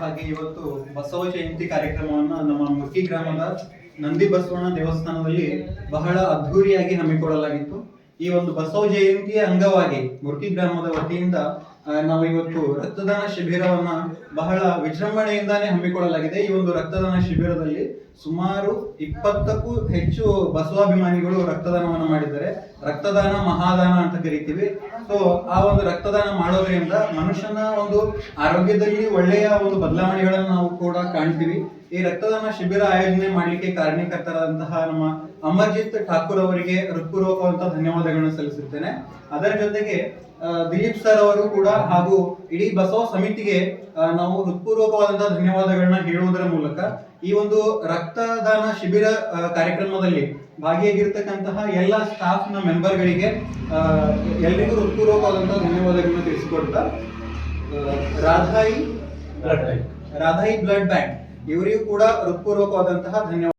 ಹಾಗೆ ಇವತ್ತು ಬಸವ ಜಯಂತಿ ಕಾರ್ಯಕ್ರಮವನ್ನು ನಮ್ಮ ಮುರ್ಕಿ ಗ್ರಾಮದ ನಂದಿ ಬಸವಣ್ಣ ದೇವಸ್ಥಾನದಲ್ಲಿ ಬಹಳ ಅದ್ಧೂರಿಯಾಗಿ ಹಮ್ಮಿಕೊಳ್ಳಲಾಗಿತ್ತು. ಈ ಒಂದು ಬಸವ ಜಯಂತಿಯ ಅಂಗವಾಗಿ ಮುರ್ಕಿ ಗ್ರಾಮದ ವತಿಯಿಂದ ನಾವು ಇವತ್ತು ರಕ್ತದಾನ ಶಿಬಿರವನ್ನ ಬಹಳ ವಿಜೃಂಭಣೆಯಿಂದಾನೇ ಹಮ್ಮಿಕೊಳ್ಳಲಾಗಿದೆ. ಈ ಒಂದು ರಕ್ತದಾನ ಶಿಬಿರದಲ್ಲಿ ಸುಮಾರು ಇಪ್ಪತ್ತಕ್ಕೂ ಹೆಚ್ಚು ಬಸವಾಭಿಮಾನಿಗಳು ರಕ್ತದಾನವನ್ನು ಮಾಡಿದ್ದಾರೆ. ರಕ್ತದಾನ ಮಹಾದಾನ ಅಂತ ಕರಿತೀವಿ. ಸೊ ಆ ಒಂದು ರಕ್ತದಾನ ಮಾಡೋದ್ರಿಂದ ಮನುಷ್ಯನ ಒಂದು ಆರೋಗ್ಯದಲ್ಲಿ ಒಳ್ಳೆಯ ಒಂದು ಬದಲಾವಣೆಗಳನ್ನು ನಾವು ಕೂಡ ಕಾಣ್ತೀವಿ. ಈ ರಕ್ತದಾನ ಶಿಬಿರ ಆಯೋಜನೆ ಮಾಡಲಿಕ್ಕೆ ಕಾರಣೀಕರ್ತರಾದಂತಹ ನಮ್ಮ ಅಮರ್ಜಿತ್ ಠಾಕೂರ್ ಅವರಿಗೆ ಹೃತ್ಪೂರ್ವಕವಂತ ಧನ್ಯವಾದಗಳನ್ನು ಸಲ್ಲಿಸುತ್ತೇನೆ. ಅದರ ಜೊತೆಗೆ ದಿಲೀಪ್ ಸರ್ ಅವರು ಕೂಡ ಹಾಗೂ ಇಡೀ ಬಸವ ಸಮಿತಿಗೆ ನಾವು ಹೃತ್ಪೂರ್ವಕವಾದಂತಹ ಧನ್ಯವಾದಗಳನ್ನ ಹೇಳುವುದರ ಮೂಲಕ ಈ ಒಂದು ರಕ್ತದಾನ ಶಿಬಿರ ಕಾರ್ಯಕ್ರಮದಲ್ಲಿ ಭಾಗಿಯಾಗಿರ್ತಕ್ಕಂತಹ ಎಲ್ಲ ಸ್ಟಾಫ್ನ ಮೆಂಬರ್ಗಳಿಗೆ ಎಲ್ಲರಿಗೂ ಹೃತ್ಪೂರ್ವಕವಾದಂತಹ ಧನ್ಯವಾದಗಳನ್ನ ತಿಳಿಸಿಕೊಡ್ತಾ ರಾಧಾಯಿ ರಾಧಾಯಿ ಬ್ಲಡ್ ಬ್ಯಾಂಕ್ ಇವರಿಗೂ ಕೂಡ ಹೃತ್ಪೂರ್ವಕವಾದಂತಹ ಧನ್ಯವಾದ